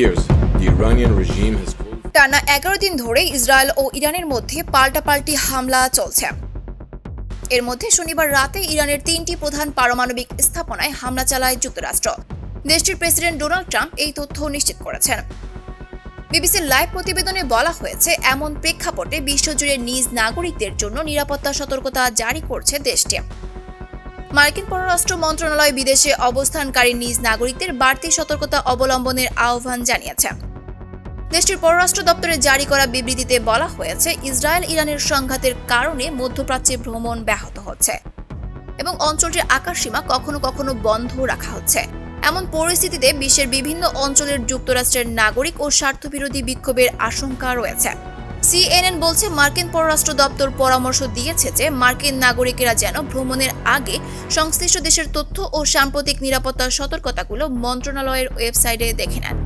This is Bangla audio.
years, the Iranian regime has টানা এগারো দিন ধরে ইসরায়েল ও ইরানের মধ্যে পাল্টাপাল্টি হামলা চলছে। এর মধ্যে শনিবার রাতে ইরানের তিনটি প্রধান পারমাণবিক স্থাপনায় হামলা চালায় যুক্তরাষ্ট্র। দেশটির প্রেসিডেন্ট ডোনাল্ড ট্রাম্প এই তথ্য নিশ্চিত করেছেন। বিবিসির লাইভ প্রতিবেদনে বলা হয়েছে এমন প্রেক্ষাপটে বিশ্বজুড়ে নিজ নাগরিকদের জন্য নিরাপত্তা সতর্কতা জারি করছে দেশটি। মার্কিন পররাষ্ট্র মন্ত্রণালয় বিদেশে অবস্থানকারী নিজ নাগরিকদের বাড়তি সতর্কতা অবলম্বনের আহ্বান জানিয়েছে। দেশটির পররাষ্ট্র দপ্তরে জারি করা বিবৃতিতে বলা হয়েছে, ইসরায়েল ইরানের সংঘাতের কারণে মধ্যপ্রাচ্যে ভ্রমণ ব্যাহত হচ্ছে এবং অঞ্চলটির আকাশসীমা কখনো কখনো বন্ধ রাখা হচ্ছে। এমন পরিস্থিতিতে বিশ্বের বিভিন্ন অঞ্চলের যুক্তরাষ্ট্রের নাগরিক ও স্বার্থবিরোধী বিক্ষোভের আশঙ্কা রয়েছে। সিএনএন বলছে, মার্কিন পররাষ্ট্র দপ্তর পরামর্শ দিয়েছে যে মার্কিন নাগরিকেরা যেন ভ্রমণের আগে সংশ্লিষ্ট দেশের তথ্য ও সাম্প্রতিক নিরাপত্তার সতর্কতাগুলো মন্ত্রণালয়ের ওয়েবসাইটে দেখে নেন।